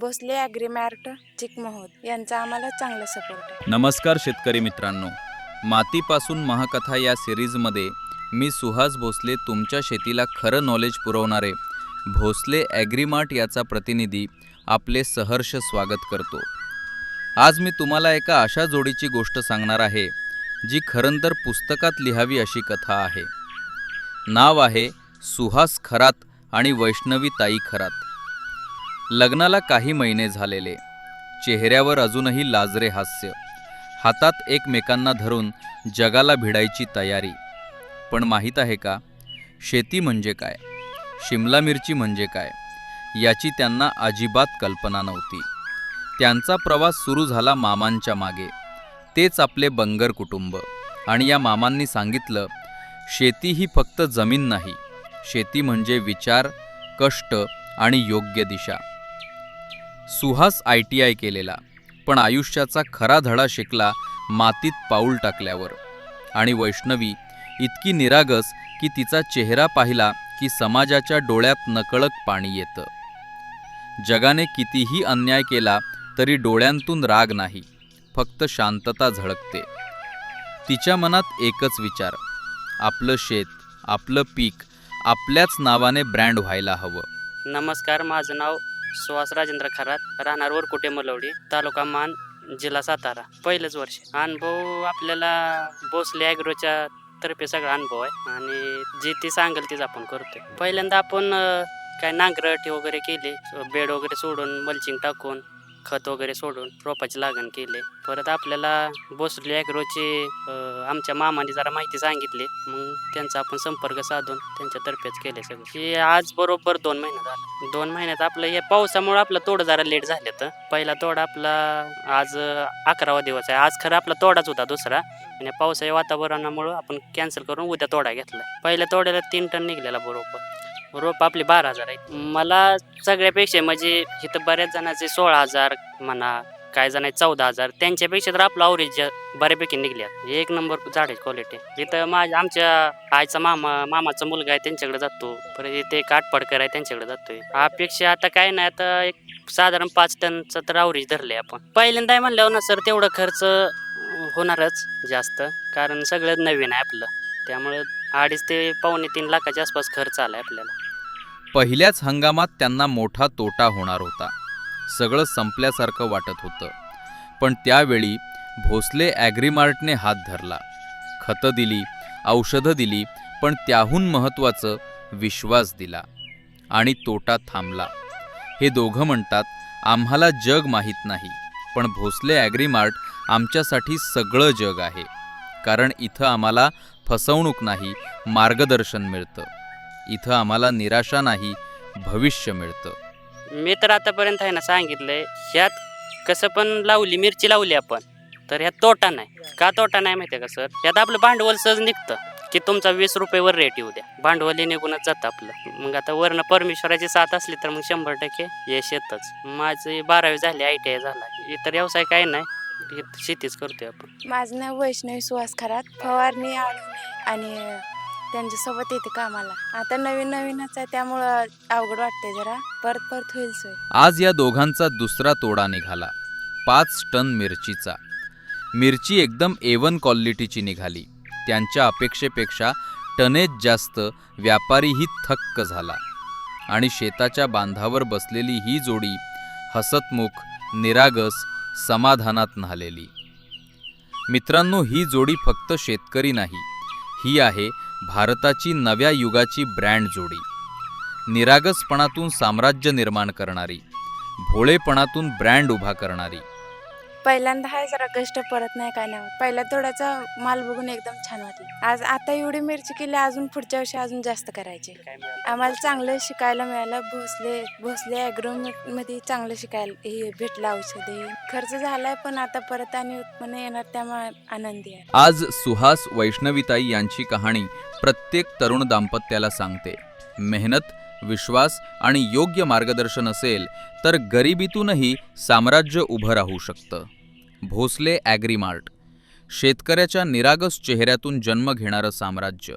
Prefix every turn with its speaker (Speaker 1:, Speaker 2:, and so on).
Speaker 1: भोसले ॲग्रीमॅर्ट चिकमहोद यांचा आम्हाला चांगला सपोर्ट आहे.
Speaker 2: नमस्कार शेतकरी मित्रांनो. मातीपासून महाकथा या सिरीजमध्ये मी सुहास भोसले तुमच्या शेतीला खरं नॉलेज पुरवणारे भोसले ॲग्रीमार्ट याचा प्रतिनिधी आपले सहर्ष स्वागत करतो. आज मी तुम्हाला एका अशा जोडीची गोष्ट सांगणार आहे जी खरं तर पुस्तकात लिहावी अशी कथा आहे. नाव आहे सुहास खरात आणि वैष्णवी ताई खरात. लग्नाला काही महिने झालेले. चेहऱ्यावर अजूनही लाजरे हास्य. हातात एकमेकांना धरून जगाला भिडायची तयारी. पण माहीत आहे का? शेती म्हणजे काय? शिमला मिरची म्हणजे काय? याची त्यांना अजिबात कल्पना नव्हती. त्यांचा प्रवास सुरू झाला मामांच्या मागे. तेच आपले बंगर कुटुंब. आणि या मामांनी सांगितलं शेती ही फक्त जमीन नाही. शेती म्हणजे विचार कष्ट आणि योग्य दिशा. सुहास आय टी आय केलेला पण आयुष्याचा खरा धडा शिकला मातीत पाऊल टाकल्यावर. आणि वैष्णवी इतकी निरागस की तिचा चेहरा पाहिला की समाजाच्या डोळ्यात नकळक पाणी येतं. जगाने कितीही अन्याय केला तरी डोळ्यांतून राग नाही फक्त शांतता झळकते. तिच्या मनात एकच विचार आपलं शेत आपलं पीक आपल्याच नावाने ब्रँड व्हायला हवं.
Speaker 3: नमस्कार माझं नाव सुहास राजेंद्र खरात राहणार वरकुटे मलवडी तालुका मान जिल्हा सातारा. पहिलंच वर्ष. अनुभव आपल्याला भोसले ॲग्रोच्या तर्फे सगळा अनुभव आहे. आणि जे ती सांगेल तेच आपण करतोय. पहिल्यांदा आपण काय नांगरटी वगैरे केली बेड वगैरे सोडून मल्चिंग टाकून खत वगैरे सोडून रोपाची लागण केले. परत आपल्याला भोसले ॲग्रोचे आमच्या मामाने जरा माहिती सांगितली. मग त्यांचा आपण संपर्क साधून त्यांच्यातर्फेच केले सगळं. हे आज बरोबर दोन महिने झाला. दोन महिन्यात आपलं हे पावसामुळे आपलं तोड जरा लेट झाले तर पहिला तोडा आपला आज अकरावा दिवस आहे. आज खरं आपला तोडाच होता दुसरा. आणि पावसाच्या वातावरणामुळं आपण कॅन्सल करून उद्या तोडा घेतला पहिल्या तोड्याला तीन टन निघलेला बरोबर. रोप आपले बारा हजार आहे मला सगळ्यापेक्षा म्हणजे इथं बऱ्याच जणांचे सोळा हजार म्हणा काय जण चौदा हजार त्यांच्यापेक्षा तर आपलं अवरेज बऱ्यापैकी निघल्या म्हणजे एक नंबर झाड आहे क्वालिटी इथं माझ्या आमच्या आईचा मामा मामाचा मुलगा आहे त्यांच्याकडे जातो. परत इथे एक आहे त्यांच्याकडे जातोय. अपेक्षा आता काय नाही आता एक साधारण पाच टनचं तर अवरेज धरले आपण. पहिल्यांदा म्हणल्यावर ना सर तेवढं खर्च होणारच जास्त. कारण सगळं नवीन आहे आपलं. त्यामुळे अडीच ते पावणे तीन लाखाच्या आसपास खर्च आला आपल्याला.
Speaker 2: पहिल्याच हंगामात त्यांना मोठा तोटा होणार होता. सगळं संपल्यासारखं वाटत होतं. पण त्यावेळी भोसले ॲग्रीमार्टने हात धरला. खतं दिली औषधं दिली पण त्याहून महत्त्वाचं विश्वास दिला. आणि तोटा थांबला. हे दोघं म्हणतात आम्हाला जग माहीत नाही पण भोसले ॲग्रीमार्ट आमच्यासाठी सगळं जग आहे. कारण इथं आम्हाला फसवणूक नाही मार्गदर्शन मिळतं. इथं आम्हाला निराशा नाही भविष्य मिळतं.
Speaker 3: मी तर आतापर्यंत आहे ना सांगितलंय ह्यात कसं पण लावली मिरची लावली आपण तर ह्यात तोटा नाही. का तोटा नाही माहिती आहे का सर? ह्यात आपलं भांडवल सहज निघतं की तुमचा वीस रुपयेवर रेट येऊ द्या. भांडवल हे निघूनच जातं आपलं. मग आता वरनं परमेश्वराची साथ असली तर मग शंभर टक्के यश येतच. माझी बारावी झाली आय टी आय झाला. इतर व्यवसाय काय नाही शेतीच करतोय आपण.
Speaker 1: माझं नाव वैष्णवी सुहास खरात. फवारणी आणि त्यांच्यासोबत येते कामाला. आता नवीन नवीनच आहे त्यामुळं अवघड वाटते जरा. परत परत होईल सोय.
Speaker 2: आज या दोघांचा दुसरा तोडा निघाला. पाच टन मिरचीचा. मिरची एकदम एवन क्वालिटीची निघाली. त्यांच्या अपेक्षेपेक्षा टनेज जास्त व्यापारीही थक्क झाला. आणि शेताच्या बांधावर बसलेली ही जोडी हसतमुख निरागस समाधानात न्हालेली. मित्रांनो ही जोडी फक्त शेतकरी नाही. ही आहे भारताची नव्या युगाची ब्रँड जोडी. निरागसपणातून साम्राज्य निर्माण करणारी भोळेपणातून ब्रँड उभा करणारी.
Speaker 1: पहिल्यांदा हाय जरा कष्ट परत नाही काय नाही होत. पहिल्या तोड्याचा माल बघून एकदम छान वाटलं आज आता एवढी मिरची केली अजून पुढच्या वर्षी अजून जास्त करायची.
Speaker 3: काय मिळालं?
Speaker 1: आम्हाला चांगलं शिकायला मिळालं. भोसले भोसले ॲग्रो मध्ये चांगलं शिकायला हे भेटलं औषधे. खर्च झालाय पण आता परत आणि उत्पन्न येणार त्यामुळे आनंदी आहे.
Speaker 2: आज सुहास वैष्णवीताई यांची कहाणी प्रत्येक तरुण दाम्पत्याला सांगते. मेहनत विश्वास आणि योग्य मार्गदर्शन असेल तर गरिबीतूनही साम्राज्य उभं राहू शकतं. भोसले ॲग्रीमार्ट शेतकऱ्याच्या निरागस चेहऱ्यातून जन्म घेणारं साम्राज्य.